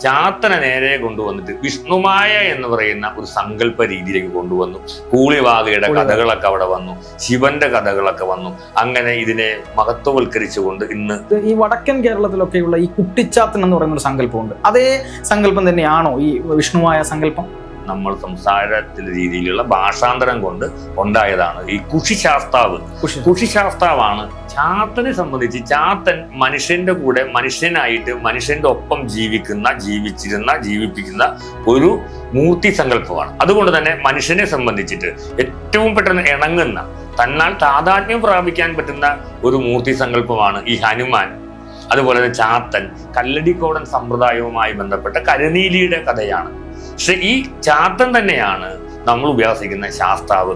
ചാത്തനെ നേരെ കൊണ്ടുവന്നിട്ട് വിഷ്ണുമായ എന്ന് പറയുന്ന ഒരു സങ്കല്പ രീതിയിലേക്ക് കൊണ്ടുവന്നു. കൂളിവാകയുടെ കൂളിവാക. കഥകളൊക്കെ അവിടെ വന്നു. ശിവന്റെ കഥകളൊക്കെ വന്നു. അങ്ങനെ ഇതിനെ മഹത്വവൽക്കരിച്ചുകൊണ്ട് ഇന്ന് ഈ വടക്കൻ കേരളത്തിലൊക്കെയുള്ള ഈ കുട്ടിച്ചാത്തൻ എന്ന് പറയുന്ന ഒരു സങ്കല്പമുണ്ട്. അതേ സങ്കല്പം തന്നെയാണോ ഈ വിഷ്ണുമായ സങ്കല്പം? നമ്മൾ സംസാരത്തിന്റെ രീതിയിലുള്ള ഭാഷാന്തരം കൊണ്ട് ഉണ്ടായതാണ് ഈ കുഷിശാസ്താവ്. കുഷിശാസ്താവാണ് ചാത്തനെ സംബന്ധിച്ച് ചാത്തൻ മനുഷ്യന്റെ കൂടെ മനുഷ്യനായിട്ട് മനുഷ്യന്റെ ഒപ്പം ജീവിക്കുന്ന ജീവിച്ചിരുന്ന ജീവിപ്പിക്കുന്ന ഒരു മൂർത്തി സങ്കല്പമാണ് അതുകൊണ്ട് തന്നെ മനുഷ്യനെ സംബന്ധിച്ചിട്ട് ഏറ്റവും പെട്ടെന്ന് ഇണങ്ങുന്ന തന്നാൽ താതാത്മ്യം പ്രാപിക്കാൻ പറ്റുന്ന ഒരു മൂർത്തി സങ്കല്പമാണ് ഈ ഹനുമാൻ അതുപോലെ തന്നെ ചാത്തൻ കല്ലടിക്കോടൻ സമ്പ്രദായവുമായി ബന്ധപ്പെട്ട കരുനീലിയുടെ കഥയാണ് പക്ഷെ ഈ ചാത്തൻ തന്നെയാണ് നമ്മൾ ഉപയാസിക്കുന്ന ശാസ്താവ്.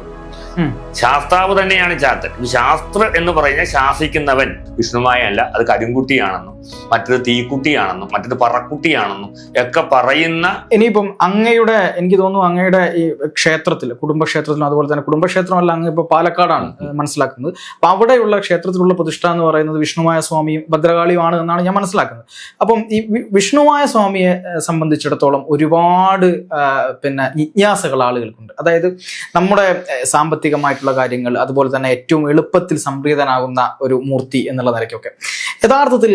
ശാസ്താവ് തന്നെയാണ് ചാത്തൻ. ശാസ്ത്ര എന്ന് പറഞ്ഞാൽ ശാസിക്കുന്നവൻ വിഷ്ണുമായ അല്ല അത് കരിങ്കുട്ടിയാണെന്നും മറ്റൊരു തീക്കുട്ടിയാണെന്നും മറ്റൊരു പറക്കുട്ടിയാണെന്നും ഒക്കെ പറയുന്ന ഇനിയിപ്പം അങ്ങയുടെ എനിക്ക് തോന്നുന്നു അങ്ങയുടെ ഈ ക്ഷേത്രത്തിൽ കുടുംബക്ഷേത്രത്തിലും അതുപോലെ തന്നെ കുടുംബക്ഷേത്രമല്ല അങ്ങ് ഇപ്പൊ പാലക്കാടാണ് മനസ്സിലാക്കുന്നത്. അപ്പൊ അവിടെയുള്ള ക്ഷേത്രത്തിലുള്ള പ്രതിഷ്ഠ എന്ന് പറയുന്നത് വിഷ്ണുമായ സ്വാമിയും ഭദ്രകാളിയുമാണ് എന്നാണ് ഞാൻ മനസ്സിലാക്കുന്നത്. അപ്പം ഈ വിഷ്ണുമായ സ്വാമിയെ സംബന്ധിച്ചിടത്തോളം ഒരുപാട് പിന്നെ ജിജ്ഞാസകൾ ആളുകൾക്കുണ്ട്. അതായത് നമ്മുടെ ഏഹ്, സാമ്പത്തികമായിട്ടുള്ള കാര്യങ്ങൾ അതുപോലെ തന്നെ ഏറ്റവും എളുപ്പത്തിൽ സംപ്രീതനാകുന്ന ഒരു മൂർത്തി എന്നുള്ള നിലയ്ക്കൊക്കെ. യഥാർത്ഥത്തിൽ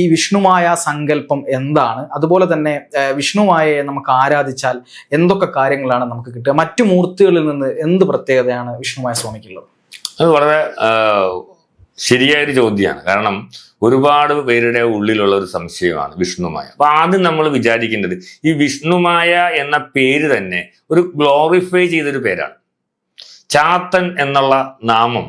ഈ വിഷ്ണുമായ സങ്കല്പം എന്താണ്? അതുപോലെ തന്നെ വിഷ്ണുമായയെ നമുക്ക് ആരാധിച്ചാൽ എന്തൊക്കെ കാര്യങ്ങളാണ് നമുക്ക് കിട്ടുക? മറ്റു മൂർത്തികളിൽ നിന്ന് എന്ത് പ്രത്യേകതയാണ് വിഷ്ണുമായ സ്വാമിക്കുള്ളത്? അത് വളരെ ശരിയായൊരു ചോദ്യമാണ്. കാരണം ഒരുപാട് പേരുടെ ഉള്ളിലുള്ള ഒരു സംശയമാണ് വിഷ്ണുമായ. അപ്പൊ ആദ്യം നമ്മൾ വിചാരിക്കേണ്ടത് ഈ വിഷ്ണുമായ എന്ന പേര് തന്നെ ഒരു ഗ്ലോറിഫൈ ചെയ്തൊരു പേരാണ്. ചാത്തൻ എന്നുള്ള നാമം.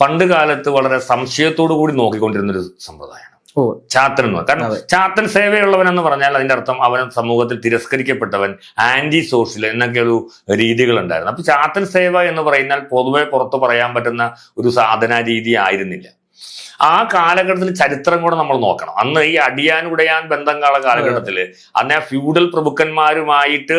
പണ്ട് കാലത്ത് വളരെ സംശയത്തോടു കൂടി നോക്കിക്കൊണ്ടിരുന്ന ഒരു സമ്പ്രദായമാണ് ഓ ചാത്തൻ എന്ന്. കാരണം. ചാത്തൻ സേവയുള്ളവൻ എന്ന് പറഞ്ഞാൽ അതിന്റെ അർത്ഥം അവൻ സമൂഹത്തിൽ തിരസ്കരിക്കപ്പെട്ടവൻ ആന്റി സോഷ്യൽ എന്നൊക്കെ ഒരു രീതികൾ ഉണ്ടായിരുന്നു അപ്പൊ ചാത്തൻ സേവ എന്ന് പറയുന്നാൽ പൊതുവെ പുറത്ത് പറയാൻ പറ്റുന്ന ഒരു സാധന രീതി ആയിരുന്നില്ല ആ കാലഘട്ടത്തിൽ ചരിത്രം കൂടെ നമ്മൾ നോക്കണം അന്ന് ഈ അടിയാനുടയാൻ ബന്ധം കാല കാലഘട്ടത്തിൽ അന്ന് ആ ഫ്യൂഡൽ പ്രഭുക്കന്മാരുമായിട്ട്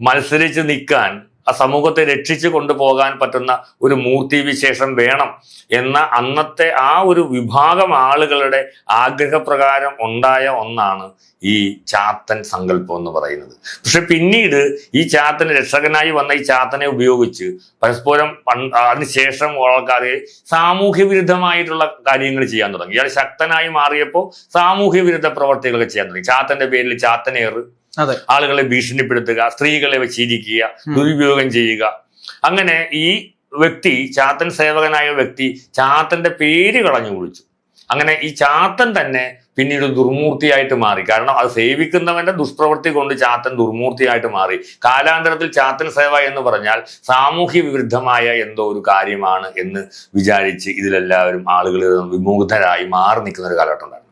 മത്സരിച്ച് നിൽക്കാൻ ആ സമൂഹത്തെ രക്ഷിച്ചു കൊണ്ടുപോകാൻ പറ്റുന്ന ഒരു മൂർത്തി വിശേഷം വേണം എന്ന അന്നത്തെ ആ ഒരു വിഭാഗം ആളുകളുടെ ആഗ്രഹപ്രകാരം ഉണ്ടായ ഒന്നാണ് ഈ ചാത്തൻ സങ്കല്പം എന്ന് പറയുന്നത്. പക്ഷെ പിന്നീട് ഈ ചാത്തന് രക്ഷകനായി വന്ന ഈ ചാത്തനെ ഉപയോഗിച്ച് പരസ്പരം അതിനുശേഷം ആൾക്കാർ സാമൂഹ്യ വിരുദ്ധമായിട്ടുള്ള കാര്യങ്ങൾ ചെയ്യാൻ തുടങ്ങി. ഇയാൾ ശക്തനായി മാറിയപ്പോൾ സാമൂഹ്യ വിരുദ്ധ പ്രവർത്തികളൊക്കെ ചെയ്യാൻ തുടങ്ങി. ചാത്തന്റെ പേരിൽ ചാത്തനേറ് ആളുകളെ ഭീഷണിപ്പെടുത്തുക സ്ത്രീകളെ വെച്ചിരിക്കുക ദുരുപയോഗം ചെയ്യുക. അങ്ങനെ ഈ വ്യക്തി ചാത്തൻ സേവകനായ വ്യക്തി ചാത്തന്റെ പേര് കളഞ്ഞു കുളിച്ചു. അങ്ങനെ ഈ ചാത്തൻ തന്നെ പിന്നീട് ദുർമൂർത്തിയായിട്ട് മാറി. കാരണം അത് സേവിക്കുന്നവന്റെ ദുഷ്പ്രവൃത്തി കൊണ്ട് ചാത്തൻ ദുർമൂർത്തിയായിട്ട് മാറി. കാലാന്തരത്തിൽ ചാത്തൻ സേവ എന്ന് പറഞ്ഞാൽ സാമൂഹ്യ വിരുദ്ധമായ എന്തോ ഒരു കാര്യമാണ് എന്ന് വിചാരിച്ച് ഇതിലെല്ലാവരും ആളുകൾ വിമുഗ്ധരായി മാറി നിൽക്കുന്ന ഒരു കാലഘട്ടം.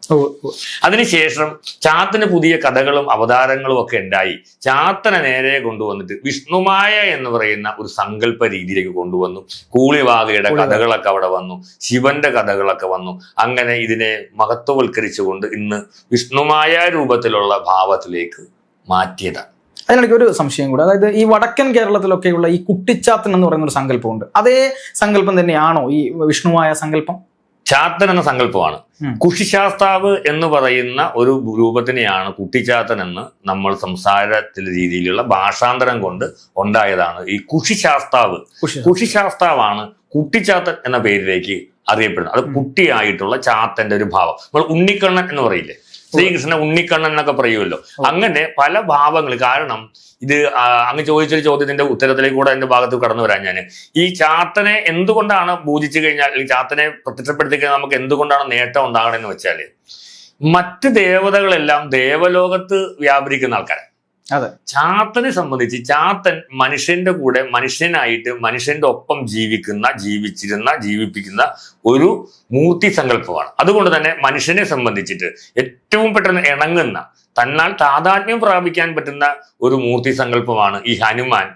അതിനുശേഷം ചാത്തന് പുതിയ കഥകളും അവതാരങ്ങളും ഒക്കെ ഉണ്ടായി. ചാത്തനെ നേരെ കൊണ്ടുവന്നിട്ട് വിഷ്ണുമായ എന്ന് പറയുന്ന ഒരു സങ്കല്പ രീതിയിലേക്ക് കൊണ്ടുവന്നു. കൂളിവാകയുടെ കഥകളൊക്കെ അവിടെ വന്നു. ശിവന്റെ കഥകളൊക്കെ വന്നു. അങ്ങനെ ഇതിനെ മഹത്വവൽക്കരിച്ചുകൊണ്ട് ഇന്ന് വിഷ്ണുമായ രൂപത്തിലുള്ള ഭാവത്തിലേക്ക് മാറ്റിയതാണ്. അതിനിടയ്ക്ക് ഒരു സംശയം കൂടെ. അതായത് ഈ വടക്കൻ കേരളത്തിലൊക്കെയുള്ള ഈ കുട്ടിച്ചാത്തൻ എന്ന് പറയുന്ന ഒരു സങ്കല്പമുണ്ട്. അതേ സങ്കല്പം തന്നെയാണോ ഈ വിഷ്ണുവായ സങ്കല്പം? ചാത്തൻ എന്ന സങ്കല്പമാണ്. കുഷിശാസ്താവ് എന്ന് പറയുന്ന ഒരു രൂപത്തിനെയാണ് കുട്ടിച്ചാത്തൻ എന്ന് നമ്മൾ സംസാരത്തിലെ രീതിയിലുള്ള ഭാഷാന്തരം കൊണ്ട് ഉണ്ടായതാണ് ഈ കുഷിശാസ്താവ് കുഷി കുഷിശാസ്താവാണ് കുട്ടിച്ചാത്തൻ എന്ന പേരിലേക്ക് അറിയപ്പെടുന്നത്. അത് കുട്ടിയായിട്ടുള്ള ചാത്തന്റെ ഒരു ഭാവം. നമ്മൾ ഉണ്ണിക്കണ്ണൻ എന്ന് പറയില്ലേ? ശ്രീകൃഷ്ണൻ ഉണ്ണിക്കണ്ണൻ എന്നൊക്കെ പറയുമല്ലോ. അങ്ങനെ പല ഭാവങ്ങൾ. കാരണം ഇത് അങ്ങ് ചോദിച്ചൊരു ചോദ്യത്തിന്റെ ഉത്തരത്തിലേക്ക് കൂടെ എന്റെ ഭാഗത്ത് കടന്നു വരാൻ ഞാൻ ഈ ചാത്തനെ എന്തുകൊണ്ടാണ് പൂജിച്ചു കഴിഞ്ഞാൽ അല്ലെങ്കിൽ ചാത്തനെ പ്രത്യക്ഷപ്പെടുത്തി കഴിഞ്ഞാൽ നമുക്ക് എന്തുകൊണ്ടാണ് നേട്ടം ഉണ്ടാകണമെന്ന് വെച്ചാൽ മറ്റ് ദേവതകളെല്ലാം ദേവലോകത്ത് വ്യാപരിക്കുന്ന ആൾക്കാരാണ് അതെ. ചാത്തനെ സംബന്ധിച്ച് ചാത്തൻ മനുഷ്യന്റെ കൂടെ മനുഷ്യനായിട്ട് മനുഷ്യന്റെ ഒപ്പം ജീവിക്കുന്ന ജീവിച്ചിരുന്ന ജീവിപ്പിക്കുന്ന ഒരു മൂർത്തി സങ്കല്പമാണ്. അതുകൊണ്ട് തന്നെ മനുഷ്യനെ സംബന്ധിച്ചിട്ട് ഏറ്റവും പെട്ടെന്ന് ഇണങ്ങുന്ന തന്നാൽ താതാത്മ്യം പ്രാപിക്കാൻ പറ്റുന്ന ഒരു മൂർത്തി സങ്കല്പമാണ് ഈ ഹനുമാൻ.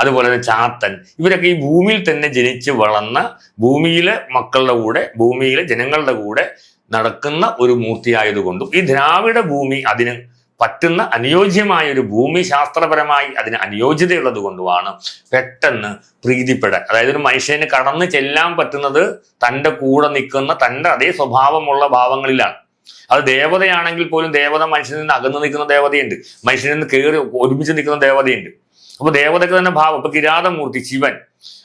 അതുപോലെ തന്നെ ചാത്തൻ. ഇവരൊക്കെ ഈ ഭൂമിയിൽ തന്നെ ജനിച്ച് വളർന്ന ഭൂമിയിലെ മക്കളുടെ കൂടെ ഭൂമിയിലെ ജനങ്ങളുടെ കൂടെ നടക്കുന്ന ഒരു മൂർത്തിയായതുകൊണ്ടും ഈ ദ്രാവിഡ ഭൂമി അതിന് പറ്റുന്ന അനുയോജ്യമായ ഒരു ഭൂമി ശാസ്ത്രപരമായി അതിന് അനുയോജ്യതയുള്ളത് കൊണ്ടുമാണ് പെട്ടെന്ന് പ്രീതിപ്പെടാൻ അതായത് ഒരു മനുഷ്യന് കടന്നു ചെല്ലാൻ പറ്റുന്നത് തന്റെ കൂടെ നിൽക്കുന്ന തന്റെ അതേ സ്വഭാവമുള്ള ഭാവങ്ങളിലാണ്. അത് ദേവതയാണെങ്കിൽ പോലും ദേവത മനുഷ്യനിൽ നിന്ന് അകന്നു നിൽക്കുന്ന ദേവതയുണ്ട്. മനുഷ്യനിൽ നിന്ന് കയറി ഒരുമിച്ച് നിൽക്കുന്ന ദേവതയുണ്ട്. അപ്പൊ ദേവതയ്ക്ക് തന്നെ ഭാവം. ഇപ്പൊ കിരാതമൂർത്തി ശിവൻ.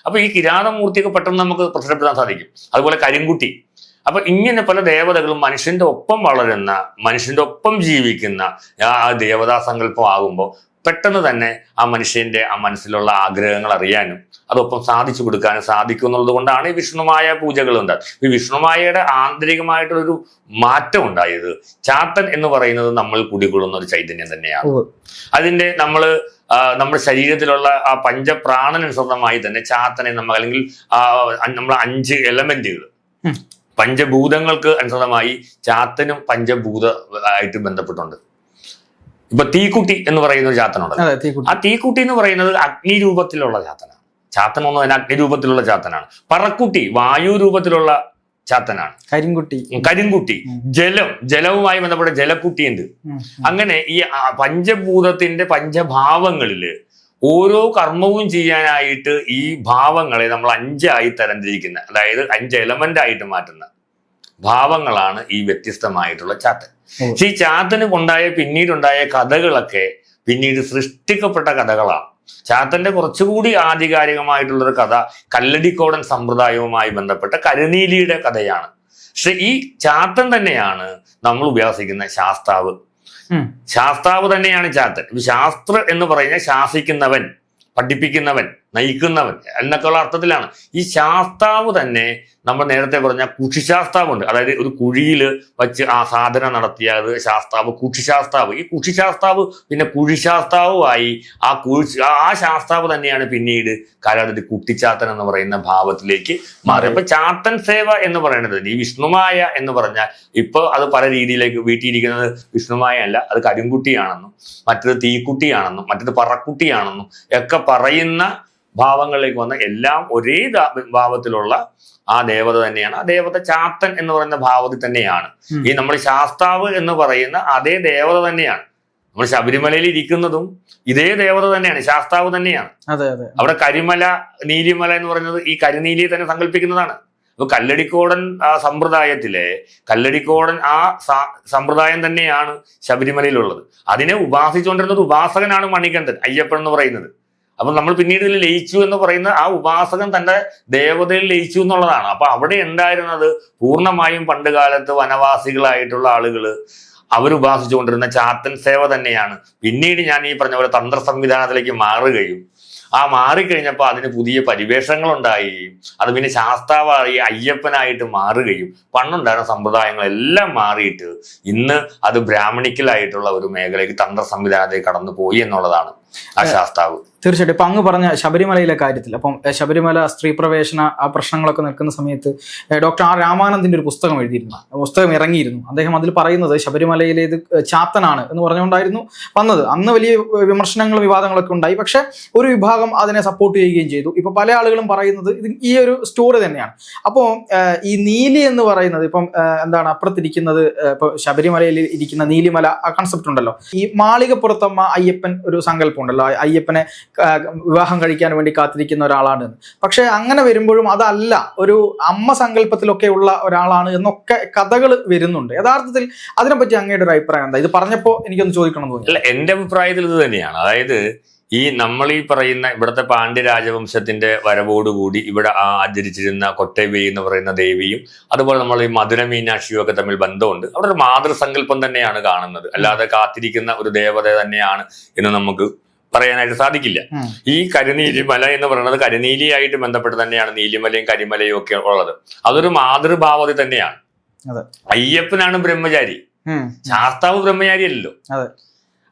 അപ്പൊ ഈ കിരാതമൂർത്തിയൊക്കെ പെട്ടെന്ന് നമുക്ക് പ്രത്യക്ഷപ്പെടുത്താൻ സാധിക്കും. അതുപോലെ കരിങ്കുട്ടി. അപ്പൊ ഇങ്ങനെ പല ദേവതകളും മനുഷ്യന്റെ ഒപ്പം വളരുന്ന മനുഷ്യന്റെ ഒപ്പം ജീവിക്കുന്ന ആ ദേവതാ സങ്കല്പം ആകുമ്പോൾ പെട്ടെന്ന് തന്നെ ആ മനുഷ്യന്റെ ആ മനസ്സിലുള്ള ആഗ്രഹങ്ങൾ അറിയാനും അതൊപ്പം സാധിച്ചു കൊടുക്കാനും സാധിക്കും എന്നുള്ളത് കൊണ്ടാണ് ഈ വിഷ്ണുമായ പൂജകൾ ഉണ്ടായത്. ഈ വിഷ്ണുമായയുടെ ആന്തരികമായിട്ടുള്ളൊരു മാറ്റം ഉണ്ടായത്. ചാത്തൻ എന്ന് പറയുന്നത് നമ്മൾ കുടികൊള്ളുന്ന ഒരു ചൈതന്യം തന്നെയാണ്. അതിന്റെ നമ്മൾ നമ്മുടെ ശരീരത്തിലുള്ള ആ പഞ്ചപ്രാണനുസൃതമായി തന്നെ ചാത്തനെ നമ്മൾ അല്ലെങ്കിൽ ആ നമ്മൾ അഞ്ച് എലമെന്റുകൾ. പഞ്ചഭൂതങ്ങൾക്ക് അനുസൃതമായി ചാത്തനും പഞ്ചഭൂത ആയിട്ട് ബന്ധപ്പെട്ടുണ്ട്. ഇപ്പൊ തീക്കുട്ടി എന്ന് പറയുന്ന ഒരു ചാത്തനുണ്ട് ആ തീക്കുട്ടി എന്ന് പറയുന്നത് അഗ്നി രൂപത്തിലുള്ള ചാത്തനാണ്. ചാത്തൻ ഒന്നും അതിന് അഗ്നി രൂപത്തിലുള്ള ചാത്തനാണ്. പറക്കുട്ടി വായു രൂപത്തിലുള്ള ചാത്തനാണ്. കരിങ്കുട്ടി. കരിങ്കുട്ടി. ജലം ജലവുമായി ബന്ധപ്പെട്ട ജലക്കുട്ടിയുണ്ട്. ഉണ്ട് അങ്ങനെ ഈ പഞ്ചഭൂതത്തിന്റെ പഞ്ചഭാവങ്ങളിൽ ഓരോ കർമ്മവും ചെയ്യാനായിട്ട് ഈ ഭാവങ്ങളെ നമ്മൾ അഞ്ചായി തരംതിരിക്കുന്ന അതായത് അഞ്ച് എലമെന്റ് ആയിട്ട് മാറ്റുന്ന ഭാവങ്ങളാണ് ഈ വ്യത്യസ്തമായിട്ടുള്ള ചാത്തൻ. പക്ഷെ ഈ ചാത്തന് കൊണ്ടായ പിന്നീടുണ്ടായ കഥകളൊക്കെ പിന്നീട് സൃഷ്ടിക്കപ്പെട്ട കഥകളാണ്. ചാത്തന്റെ കുറച്ചുകൂടി ആധികാരികമായിട്ടുള്ളൊരു കഥ കല്ലടിക്കോടൻ സമ്പ്രദായവുമായി ബന്ധപ്പെട്ട കരുനീലിയുടെ കഥയാണ്. പക്ഷെ ഈ ചാത്തൻ തന്നെയാണ് നമ്മൾ ഉപയാസിക്കുന്ന ശാസ്താവ്. ശാസ്താവ് തന്നെയാണ് ചാത്തൻ. ശാസ്ത്ര എന്ന് പറഞ്ഞാൽ ശാസിക്കുന്നവൻ പഠിപ്പിക്കുന്നവൻ. നയിക്കുന്നവൻ. എന്നൊക്കെയുള്ള അർത്ഥത്തിലാണ്. ഈ ശാസ്താവ് തന്നെ നമ്മൾ നേരത്തെ പറഞ്ഞ കുഷിശാസ്താവുണ്ട് അതായത് ഒരു കുഴിയിൽ വച്ച് ആ സാധന നടത്തിയത് ശാസ്താവ് കുഷിശാസ്താവ് ഈ കുഷിശാസ്താവ് പിന്നെ കുഴിശാസ്താവുമായി ആ കുഴി ആ ശാസ്താവ് തന്നെയാണ് പിന്നീട് കാലാതിരി കുട്ടിച്ചാത്തൻ എന്ന് പറയുന്ന ഭാവത്തിലേക്ക് മാറി അപ്പൊ ചാത്തൻ സേവ എന്ന് പറയുന്നത് ഈ വിഷ്ണുമായ എന്ന് പറഞ്ഞാൽ ഇപ്പൊ അത് പല രീതിയിലേക്ക് വീട്ടിയിരിക്കുന്നത് വിഷ്ണുമായ അല്ല അത് കരിങ്കുട്ടിയാണെന്നും മറ്റത് തീക്കുട്ടിയാണെന്നും മറ്റത് പറക്കുട്ടിയാണെന്നും ഒക്കെ പറയുന്ന ഭാവങ്ങളിലേക്ക് വന്ന എല്ലാം ഒരേ ഭാവത്തിലുള്ള ആ ദേവത തന്നെയാണ്. ആ ദേവത ചാത്തൻ എന്ന് പറയുന്ന ഭാവത്തിൽ തന്നെയാണ്. ഈ നമ്മൾ ശാസ്താവ് എന്ന് പറയുന്ന അതേ ദേവത തന്നെയാണ്. നമ്മൾ ശബരിമലയിൽ ഇരിക്കുന്നതും ഇതേ ദേവത തന്നെയാണ്. ശാസ്താവ് തന്നെയാണ്. അവിടെ കരിമല നീലിമല എന്ന് പറയുന്നത് ഈ കരിനീലിയെ തന്നെ സങ്കല്പിക്കുന്നതാണ്. അപ്പൊ കല്ലടിക്കോടൻ ആ സമ്പ്രദായത്തിലെ കല്ലടിക്കോടൻ ആ സമ്പ്രദായം തന്നെയാണ് ശബരിമലയിലുള്ളത്. അതിനെ ഉപാസിച്ചുകൊണ്ടിരുന്ന ഒരു ഉപാസകനാണ് മണികണ്ഠൻ അയ്യപ്പൻ എന്ന് പറയുന്നത്. അപ്പൊ നമ്മൾ പിന്നീട് ഇതിൽ ലയിച്ചു എന്ന് പറയുന്ന ആ ഉപാസകൻ തന്റെ ദേവതയിൽ ലയിച്ചു എന്നുള്ളതാണ്. അപ്പൊ അവിടെ ഉണ്ടായിരുന്നത് പൂർണമായും പണ്ട് കാലത്ത് വനവാസികളായിട്ടുള്ള ആളുകൾ അവർ ഉപാസിച്ചുകൊണ്ടിരുന്ന ചാത്തൻ സേവ തന്നെയാണ്. പിന്നീട് ഞാൻ ഈ പറഞ്ഞ പോലെ തന്ത്ര സംവിധാനത്തിലേക്ക് മാറുകയും ആ മാറിക്കഴിഞ്ഞപ്പോൾ അതിന് പുതിയ പരിവേഷങ്ങൾ ഉണ്ടാകുകയും അത് പിന്നെ ശാസ്താവായി അയ്യപ്പനായിട്ട് മാറുകയും പണ്ടുണ്ടായിരുന്ന സമ്പ്രദായങ്ങളെല്ലാം മാറിയിട്ട് ഇന്ന് അത് ബ്രാഹ്മണിക്കലായിട്ടുള്ള ഒരു മേഖലയ്ക്ക് തന്ത്ര സംവിധാനത്തിൽ കടന്നു പോയി എന്നുള്ളതാണ് ആ ശാസ്താവ്. തീർച്ചയായിട്ടും. ഇപ്പം അങ്ങ് പറഞ്ഞ ശബരിമലയിലെ കാര്യത്തിൽ അപ്പം ശബരിമല സ്ത്രീ പ്രവേശന ആ പ്രശ്നങ്ങളൊക്കെ നിൽക്കുന്ന സമയത്ത് ഡോക്ടർ ആർ രാമാനന്ദിന്റെ ഒരു പുസ്തകം എഴുതിയിരുന്നു. പുസ്തകം ഇറങ്ങിയിരുന്നു. അദ്ദേഹം അതിൽ പറയുന്നത് ശബരിമലയിലെ ഇത് ചാത്തനാണ് എന്ന് പറഞ്ഞുകൊണ്ടായിരുന്നു വന്നത്. അന്ന് വലിയ വിമർശനങ്ങളും വിവാദങ്ങളൊക്കെ ഉണ്ടായി. പക്ഷേ ഒരു വിഭാഗം അതിനെ സപ്പോർട്ട് ചെയ്യുകയും ചെയ്തു. ഇപ്പൊ പല ആളുകളും പറയുന്നത് ഇത് ഈ ഒരു സ്റ്റോറി തന്നെയാണ്. അപ്പോൾ ഈ നീലി എന്ന് പറയുന്നത് ഇപ്പം എന്താണ് അപ്പുറത്തിരിക്കുന്നത് ഇപ്പോൾ ഇപ്പൊ ശബരിമലയിൽ ഇരിക്കുന്ന നീലിമല ആ കൺസെപ്റ്റ് ഉണ്ടല്ലോ. ഈ മാളികപ്പുറത്തമ്മ അയ്യപ്പൻ ഒരു സങ്കല്പം ഉണ്ടല്ലോ. അയ്യപ്പനെ വിവാഹം കഴിക്കാൻ വേണ്ടി കാത്തിരിക്കുന്ന ഒരാളാണ്. പക്ഷെ അങ്ങനെ വരുമ്പോഴും അതല്ല ഒരു അമ്മ സങ്കല്പത്തിലൊക്കെ ഉള്ള ഒരാളാണ് എന്നൊക്കെ കഥകൾ വരുന്നുണ്ട്. യഥാർത്ഥത്തിൽ അതിനെപ്പറ്റി അങ്ങയുടെ ഒരു അഭിപ്രായം എന്താ? ഇത് പറഞ്ഞപ്പോൾ എനിക്കൊന്ന് ചോദിക്കണം തോന്നി. അല്ല എന്റെ അഭിപ്രായത്തിൽ ഇത് തന്നെയാണ്. അതായത് ഈ നമ്മൾ ഈ പറയുന്ന ഇവിടുത്തെ പാണ്ഡ്യ രാജവംശത്തിന്റെ വരവോടുകൂടി ഇവിടെ ആ ആചരിച്ചിരുന്ന കൊട്ടേവി എന്ന് പറയുന്ന ദേവിയും അതുപോലെ നമ്മൾ ഈ മധുര മീനാക്ഷിയും ഒക്കെ തമ്മിൽ ബന്ധമുണ്ട്. അവിടെ ഒരു മാതൃസങ്കല്പം തന്നെയാണ് കാണുന്നത്. അല്ലാതെ കാത്തിരിക്കുന്ന ഒരു ദേവത തന്നെയാണ് എന്ന് നമുക്ക് പറയാനായിട്ട് സാധിക്കില്ല. ഈ കരിനീലി മല എന്ന് പറയുന്നത് കരിനീലിയായിട്ട് ബന്ധപ്പെട്ട് തന്നെയാണ് നീലിമലയും കരിമലയും ഒക്കെ ഉള്ളത്. അതൊരു മാതൃഭാവതി തന്നെയാണ്. അയ്യപ്പനാണ് ബ്രഹ്മചാരി. ശാസ്താവ് ബ്രഹ്മചാരി അല്ലല്ലോ അതെ.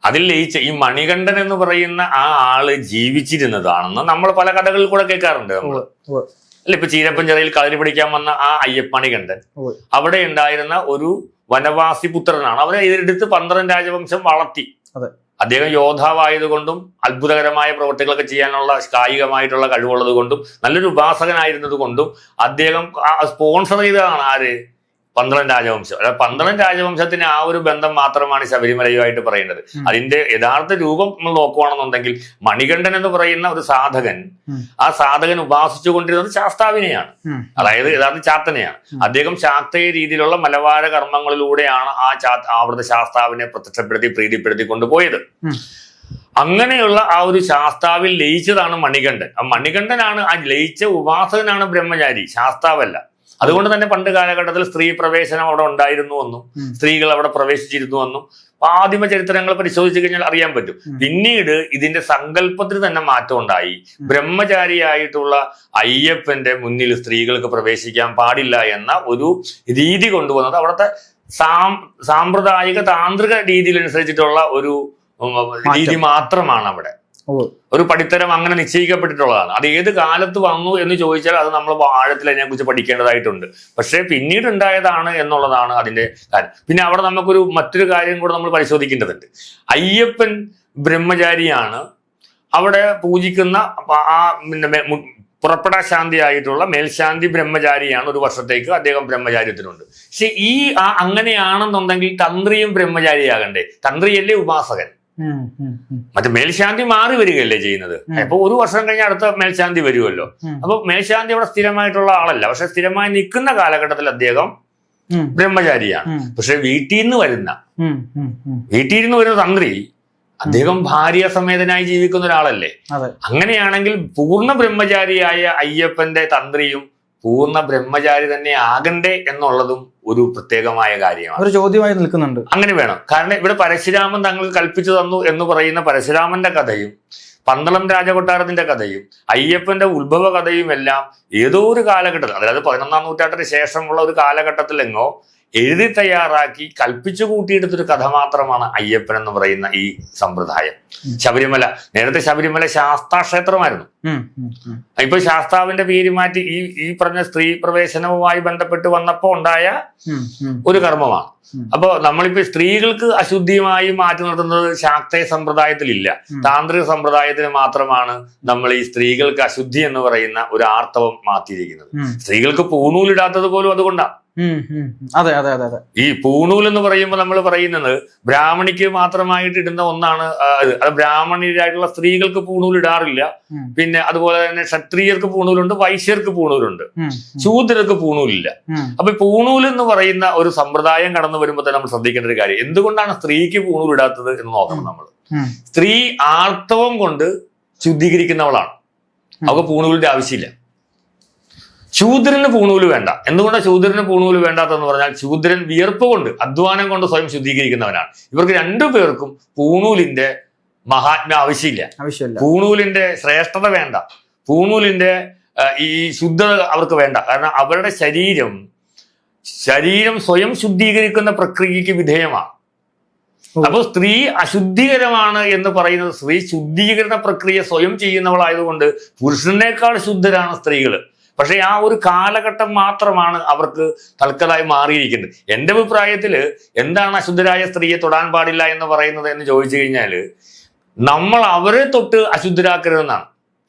അതിൽ ലയിച്ച ഈ മണികണ്ഠൻ എന്ന് പറയുന്ന ആ ആൾ ജീവിച്ചിരുന്നതാണെന്ന് നമ്മൾ പല കഥകളിൽ കൂടെ കേൾക്കാറുണ്ട് നമ്മൾ. അല്ല ഇപ്പൊ ചീരപ്പഞ്ചിറയിൽ കളരി പിടിക്കാൻ വന്ന ആ അയ്യപ്പ മണികണ്ഠൻ. അവിടെ ഉണ്ടായിരുന്ന ഒരു വനവാസി പുത്രനാണ്. അവരെ ഇതിലെടുത്ത് പന്ത്രണ്ട് രാജവംശം വളർത്തി. അദ്ദേഹം യോദ്ധാവായതുകൊണ്ടും അത്ഭുതകരമായ പ്രവർത്തികളൊക്കെ ചെയ്യാനുള്ള കായികമായിട്ടുള്ള കഴിവുള്ളത് കൊണ്ടും നല്ലൊരു ഉപാസകനായിരുന്നത് കൊണ്ടും അദ്ദേഹം സ്പോൺസർ ചെയ്തതാണ് ആര്? പന്തളം രാജവംശം. അല്ല പന്തളം രാജവംശത്തിന് ആ ഒരു ബന്ധം മാത്രമാണ് ശബരിമലയുമായിട്ട് പറയുന്നത്. അതിന്റെ യഥാർത്ഥ രൂപം നമ്മൾ നോക്കുകയാണെന്നുണ്ടെങ്കിൽ മണികണ്ഠൻ എന്ന് പറയുന്ന ഒരു സാധകൻ ആ സാധകൻ ഉപാസിച്ചു കൊണ്ടിരുന്നത് ശാസ്താവിനെയാണ്. അതായത് യഥാർത്ഥ ചാത്തനെയാണ്. അദ്ദേഹം ശാക്തയ രീതിയിലുള്ള മലവാര കർമ്മങ്ങളിലൂടെയാണ് ആ ചാ ആവൃത ശാസ്താവിനെ പ്രത്യക്ഷപ്പെടുത്തി പ്രീതിപ്പെടുത്തി കൊണ്ടുപോയത്. അങ്ങനെയുള്ള ആ ഒരു ശാസ്താവിൽ ലയിച്ചതാണ് മണികണ്ഠൻ. ആ മണികണ്ഠനാണ് ആ ലയിച്ച ഉപാസകനാണ് ബ്രഹ്മചാരി. ശാസ്താവല്ല. അതുകൊണ്ട് തന്നെ പണ്ട് കാലഘട്ടത്തിൽ സ്ത്രീ പ്രവേശനം അവിടെ ഉണ്ടായിരുന്നു എന്നും സ്ത്രീകൾ അവിടെ പ്രവേശിച്ചിരുന്നു എന്നും ആദിമ ചരിത്രങ്ങൾ പരിശോധിച്ചു കഴിഞ്ഞാൽ അറിയാൻ പറ്റും. പിന്നീട് ഇതിന്റെ സങ്കല്പത്തിൽ തന്നെ മാറ്റം ഉണ്ടായി. ബ്രഹ്മചാരിയായിട്ടുള്ള അയ്യപ്പന്റെ മുന്നിൽ സ്ത്രീകൾക്ക് പ്രവേശിക്കാൻ പാടില്ല എന്ന ഒരു രീതി കൊണ്ടുവന്നത് അവിടുത്തെ സാം സാമ്പ്രദായിക താന്ത്രിക രീതിയിലനുസരിച്ചിട്ടുള്ള ഒരു രീതി മാത്രമാണ് അവിടെ. ഒരു പടിത്തരം അങ്ങനെ നിശ്ചയിക്കപ്പെട്ടിട്ടുള്ളതാണ്. അത് ഏത് കാലത്ത് വന്നു എന്ന് ചോദിച്ചാൽ അത് നമ്മൾ ആഴത്തിൽ അതിനെക്കുറിച്ച് പഠിക്കേണ്ടതായിട്ടുണ്ട്. പക്ഷേ പിന്നീട് ഉണ്ടായതാണ് എന്നുള്ളതാണ് അതിന്റെ കാര്യം. പിന്നെ അവിടെ നമുക്കൊരു മറ്റൊരു കാര്യം കൂടെ നമ്മൾ പരിശോധിക്കേണ്ടതുണ്ട്. അയ്യപ്പൻ ബ്രഹ്മചാരിയാണ് അവിടെ പൂജിക്കുന്ന ആ പിന്നെ മെ- ആയിട്ടുള്ള മേൽശാന്തി ബ്രഹ്മചാരിയാണ് ഒരു വർഷത്തേക്ക് അദ്ദേഹം ബ്രഹ്മചാര്യത്തിനുണ്ട് പക്ഷെ ഈ അങ്ങനെയാണെന്നുണ്ടെങ്കിൽ തന്ത്രിയും ബ്രഹ്മചാരിയാകണ്ടേ. തന്ത്രിയല്ലേ ഉപാസകൻ. മറ്റേ മേൽശാന്തി മാറി വരികയല്ലേ ചെയ്യുന്നത്. അപ്പൊ ഒരു വർഷം കഴിഞ്ഞ് അടുത്ത മേൽശാന്തി വരുമല്ലോ. അപ്പൊ മേൽശാന്തി അവിടെ സ്ഥിരമായിട്ടുള്ള ആളല്ല. പക്ഷെ സ്ഥിരമായി നിൽക്കുന്ന കാലഘട്ടത്തിൽ അദ്ദേഹം ബ്രഹ്മചാരിയാണ്. പക്ഷെ വീട്ടിൽ നിന്ന് വരുന്ന. വീട്ടിൽ നിന്ന് വരുന്ന തന്ത്രി അദ്ദേഹം ഭാര്യ സമേതനായി ജീവിക്കുന്ന ഒരാളല്ലേ. അങ്ങനെയാണെങ്കിൽ പൂർണ ബ്രഹ്മചാരിയായ അയ്യപ്പന്റെ തന്ത്രിയും പൂർണ ബ്രഹ്മചാരി തന്നെ ആകണ്ടേ എന്നുള്ളതും ഒരു പ്രത്യേകമായ കാര്യമാണ്. ഒരു ചോദ്യമായി നിൽക്കുന്നുണ്ട്. അങ്ങനെ വേണം. കാരണം ഇവിടെ പരശുരാമൻ തങ്ങൾക്ക് കൽപ്പിച്ചു തന്നു എന്ന് പറയുന്ന പരശുരാമന്റെ കഥയും പന്തളം രാജകൊട്ടാരത്തിന്റെ കഥയും അയ്യപ്പന്റെ ഉത്ഭവ കഥയും എല്ലാം ഏതോ ഒരു കാലഘട്ടത്തിൽ അതായത് പതിനൊന്നാം നൂറ്റാണ്ടിന് ശേഷമുള്ള ഒരു കാലഘട്ടത്തിലെങ്ങോ എഴുതി തയ്യാറാക്കി കൽപ്പിച്ചു കൂട്ടിയെടുത്തൊരു കഥ മാത്രമാണ് അയ്യപ്പൻ എന്ന് പറയുന്ന ഈ സമ്പ്രദായം ശബരിമല നേരത്തെ ശബരിമല ശാസ്താ ക്ഷേത്രമായിരുന്നു. ഇപ്പൊ ശാസ്താവിന്റെ പേര് മാറ്റി ഈ ഈ പറഞ്ഞ സ്ത്രീ പ്രവേശനവുമായി ബന്ധപ്പെട്ട് വന്നപ്പോ ഉണ്ടായ. ഒരു കർമ്മമാണ് ഉം. അപ്പോ നമ്മളിപ്പോ സ്ത്രീകൾക്ക് അശുദ്ധിയുമായി മാറ്റി നിർത്തുന്നത് ശാക്തേയ സമ്പ്രദായത്തിലില്ല. ഇല്ല താന്ത്രിക സമ്പ്രദായത്തിന് മാത്രമാണ് നമ്മൾ ഈ സ്ത്രീകൾക്ക് അശുദ്ധി എന്ന് പറയുന്ന ഒരു ആർത്തവം മാറ്റിയിരിക്കുന്നത്. സ്ത്രീകൾക്ക് പൂണൂലിടാത്തത് പോലും അതുകൊണ്ടാണ്. അതെ അതെ അതെ അതെ. ഈ പൂണൂൽ എന്ന് പറയുമ്പോൾ നമ്മൾ പറയുന്നത് ബ്രാഹ്മണിക്ക് മാത്രമായിട്ട് ഇടുന്ന ഒന്നാണ്. അത്. ബ്രാഹ്മണിയായിട്ടുള്ള സ്ത്രീകൾക്ക് പൂണൂൽ ഇടാറില്ല പിന്നെ അതുപോലെ തന്നെ ക്ഷത്രിയർക്ക് പൂണൂലുണ്ട് വൈശ്യർക്ക് പൂണൂലുണ്ട്. ശൂദ്രർക്ക് പൂണൂലില്ല. അപ്പൊ പൂണൂൽ എന്ന് പറയുന്ന ഒരു സമ്പ്രദായം കടന്നു വരുമ്പോൾ തന്നെ നമ്മൾ ശ്രദ്ധിക്കേണ്ട ഒരു കാര്യം. എന്തുകൊണ്ടാണ് സ്ത്രീക്ക് പൂണൂൽ ഇടാത്തത് എന്ന് നോക്കണം നമ്മൾ സ്ത്രീ ആർത്തവം കൊണ്ട് ശുദ്ധീകരിക്കുന്നവളാണ്. അവൾക്ക് പൂണൂലിന്റെ ആവശ്യമില്ല. ശൂദ്രന് പൂണൂൽ വേണ്ട. എന്തുകൊണ്ടാണ് ശൂദ്രന് പൂണൂൽ വേണ്ടാത്തെന്ന് പറഞ്ഞാൽ ശൂദ്രൻ വിയർപ്പ് കൊണ്ട് അധ്വാനം കൊണ്ട് സ്വയം ശുദ്ധീകരിക്കുന്നവനാണ്. ഇവർക്ക് രണ്ടു പേർക്കും പൂണൂലിന്റെ മഹാത്മ ആവശ്യമില്ല. ആവശ്യമില്ല. പൂണൂലിന്റെ ശ്രേഷ്ഠത വേണ്ട. പൂണൂലിന്റെ ഈ ശുദ്ധത അവർക്ക് വേണ്ട. കാരണം അവരുടെ ശരീരം ശരീരം സ്വയം ശുദ്ധീകരിക്കുന്ന പ്രക്രിയക്ക് വിധേയമാണ് അപ്പൊ അപ്പോൾ സ്ത്രീ അശുദ്ധികരമാണ് എന്ന് പറയുന്നത് സ്ത്രീ ശുദ്ധീകരണ പ്രക്രിയ സ്വയം ചെയ്യുന്നവളായതുകൊണ്ട് പുരുഷനേക്കാൾ ശുദ്ധരാണ് സ്ത്രീകൾ പക്ഷേ ആ ഒരു കാലഘട്ടം മാത്രമാണ് അവർക്ക് തൽക്കാലമായി മാറിയിരിക്കുന്നത്. എന്റെ അഭിപ്രായത്തിൽ എന്താണ് അശുദ്ധരായ സ്ത്രീയെ തൊടാൻ പാടില്ല എന്ന് പറയുന്നത് എന്ന് ചോദിച്ചു കഴിഞ്ഞാൽ നമ്മൾ അവരെ തൊട്ട് അശുദ്ധരാക്കരുതെന്നാണ്.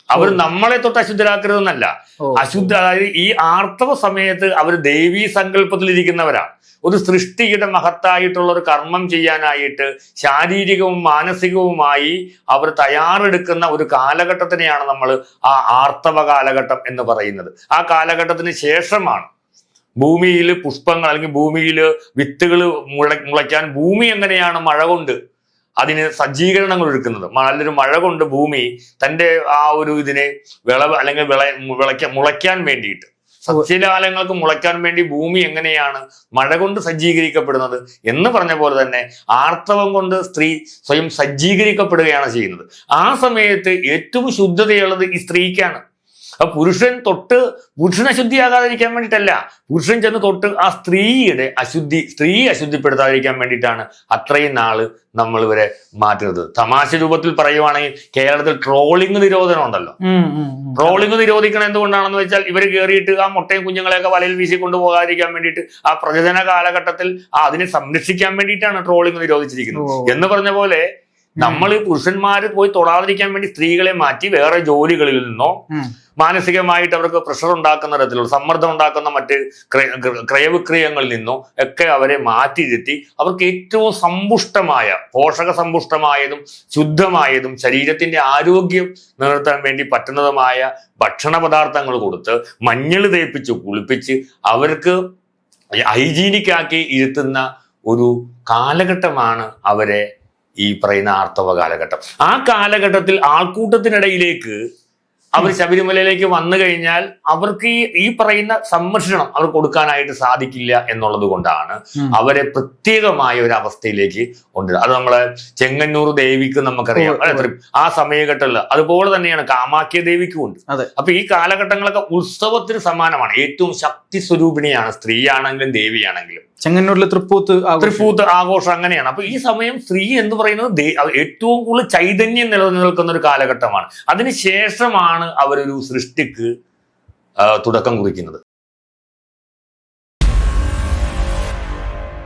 അവർ നമ്മളെ തൊട്ട് അശുദ്ധരാക്കരുതെന്നല്ല. അശുദ്ധ അതായത് ഈ ആർത്തവ സമയത്ത് അവർ ദേവീ സങ്കല്പത്തിൽ ഇരിക്കുന്നവരാണ് ഒരു സൃഷ്ടിയുടെ മഹത്തായിട്ടുള്ള ഒരു കർമ്മം ചെയ്യാനായിട്ട് ശാരീരികവും മാനസികവുമായി അവർ തയ്യാറെടുക്കുന്ന ഒരു കാലഘട്ടത്തിനെയാണ് നമ്മൾ ആ ആർത്തവ കാലഘട്ടം എന്ന് പറയുന്നത്. ആ കാലഘട്ടത്തിന് ശേഷമാണ് ഭൂമിയിൽ പുഷ്പങ്ങൾ അല്ലെങ്കിൽ ഭൂമിയിൽ വിത്തുകൾ മുള മുളയ്ക്കാൻ ഭൂമി എങ്ങനെയാണ് മഴ കൊണ്ട് അതിന് സജ്ജീകരണങ്ങൾ ഒരുക്കുന്നത്. നല്ലൊരു മഴ കൊണ്ട് ഭൂമി തന്റെ ആ ഒരു ഇതിനെ വിളവ് അല്ലെങ്കിൽ വിള വിളയ്ക്കാൻ മുളയ്ക്കാൻ വേണ്ടിയിട്ട്. സസ്യജാലങ്ങൾക്ക് മുളയ്ക്കാൻ വേണ്ടി ഭൂമി എങ്ങനെയാണ് മഴ കൊണ്ട് സജ്ജീകരിക്കപ്പെടുന്നത് എന്ന് പറഞ്ഞ പോലെ തന്നെ ആർത്തവം കൊണ്ട് സ്ത്രീ സ്വയം സജ്ജീകരിക്കപ്പെടുകയാണ് ചെയ്യുന്നത്. ആ സമയത്ത് ഏറ്റവും ശുദ്ധതയുള്ളത് ഈ സ്ത്രീക്കാണ്. അപ്പൊ പുരുഷൻ തൊട്ട് പുരുഷൻ അശുദ്ധിയാകാതിരിക്കാൻ വേണ്ടിയിട്ടല്ല പുരുഷൻ ചെന്ന് തൊട്ട് ആ സ്ത്രീയുടെ അശുദ്ധി സ്ത്രീ അശുദ്ധിപ്പെടുത്താതിരിക്കാൻ വേണ്ടിയിട്ടാണ് അത്രയും നാൾ നമ്മൾ ഇവരെ മാറ്റുന്നത് തമാശ രൂപത്തിൽ പറയുവാണെങ്കിൽ കേരളത്തിൽ ട്രോളിംഗ് നിരോധനം ഉണ്ടല്ലോ. ട്രോളിംഗ് നിരോധിക്കണം എന്തുകൊണ്ടാണെന്ന് വെച്ചാൽ ഇവർ കയറിയിട്ട് ആ മുട്ടയും കുഞ്ഞുങ്ങളെയൊക്കെ വലയിൽ വീശി കൊണ്ടുപോകാതിരിക്കാൻ വേണ്ടിയിട്ട് ആ പ്രജനന കാലഘട്ടത്തിൽ ആ അതിനെ സംരക്ഷിക്കാൻ വേണ്ടിയിട്ടാണ് ട്രോളിംഗ് നിരോധിച്ചിരിക്കുന്നത്. എന്ന് പറഞ്ഞ പോലെ നമ്മൾ പുരുഷന്മാര് പോയി തൊടാതിരിക്കാൻ വേണ്ടി സ്ത്രീകളെ മാറ്റി വേറെ ജോലികളിൽ നിന്നോ മാനസികമായിട്ട് അവർക്ക് പ്രഷർ ഉണ്ടാക്കുന്ന തരത്തിലുള്ള സമ്മർദ്ദം ഉണ്ടാക്കുന്ന മറ്റ് ക്രയ- ക്രയവിക്രയങ്ങളിൽ നിന്നോ ഒക്കെ അവരെ മാറ്റിയിരുത്തി അവർക്ക് ഏറ്റവും സമ്പുഷ്ടമായ പോഷക സമ്പുഷ്ടമായതും ശുദ്ധമായതും ശരീരത്തിന്റെ ആരോഗ്യം നിലനിർത്താൻ വേണ്ടി പറ്റുന്നതുമായ ഭക്ഷണ പദാർത്ഥങ്ങൾ കൊടുത്ത് മഞ്ഞൾ തേപ്പിച്ച് കുളിപ്പിച്ച് അവർക്ക് ഹൈജീനിക്കാക്കി ഇരുത്തുന്ന ഒരു കാലഘട്ടമാണ് അവരെ ഈ പറയുന്ന ആർത്തവ കാലഘട്ടം. ആ കാലഘട്ടത്തിൽ ആൾക്കൂട്ടത്തിനിടയിലേക്ക് അവർ ശബരിമലയിലേക്ക് വന്നു കഴിഞ്ഞാൽ അവർക്ക് ഈ ഈ പറയുന്ന സംരക്ഷണം അവർ കൊടുക്കാനായിട്ട് സാധിക്കില്ല എന്നുള്ളത് കൊണ്ടാണ് അവരെ പ്രത്യേകമായ ഒരു അവസ്ഥയിലേക്ക് കൊണ്ടുവരുന്നത്. അത് നമ്മളെ ചെങ്ങന്നൂർ ദേവിക്ക് നമുക്കറിയാം ആ സമയഘട്ടത്തിൽ അതുപോലെ തന്നെയാണ് കാമാക്യ ദേവിക്കും ഉണ്ട്. അപ്പൊ ഈ കാലഘട്ടങ്ങളൊക്കെ ഉത്സവത്തിന് സമാനമാണ്. ഏറ്റവും ശക്തി സ്വരൂപിണിയാണ് സ്ത്രീയാണെങ്കിലും ദേവിയാണെങ്കിലും. ചെങ്ങന്നൂരിലെ തൃപ്പൂത്ത്. തൃപ്പൂത്ത് ആഘോഷം അങ്ങനെയാണ്. അപ്പൊ ഈ സമയം സ്ത്രീ എന്ന് പറയുന്നത് ഏറ്റവും കൂടുതൽ ചൈതന്യം നിലനിൽക്കുന്ന ഒരു കാലഘട്ടമാണ്. അതിനുശേഷമാണ് അവരൊരു സൃഷ്ടിക്ക് തുടക്കം കുറിക്കുന്നത്.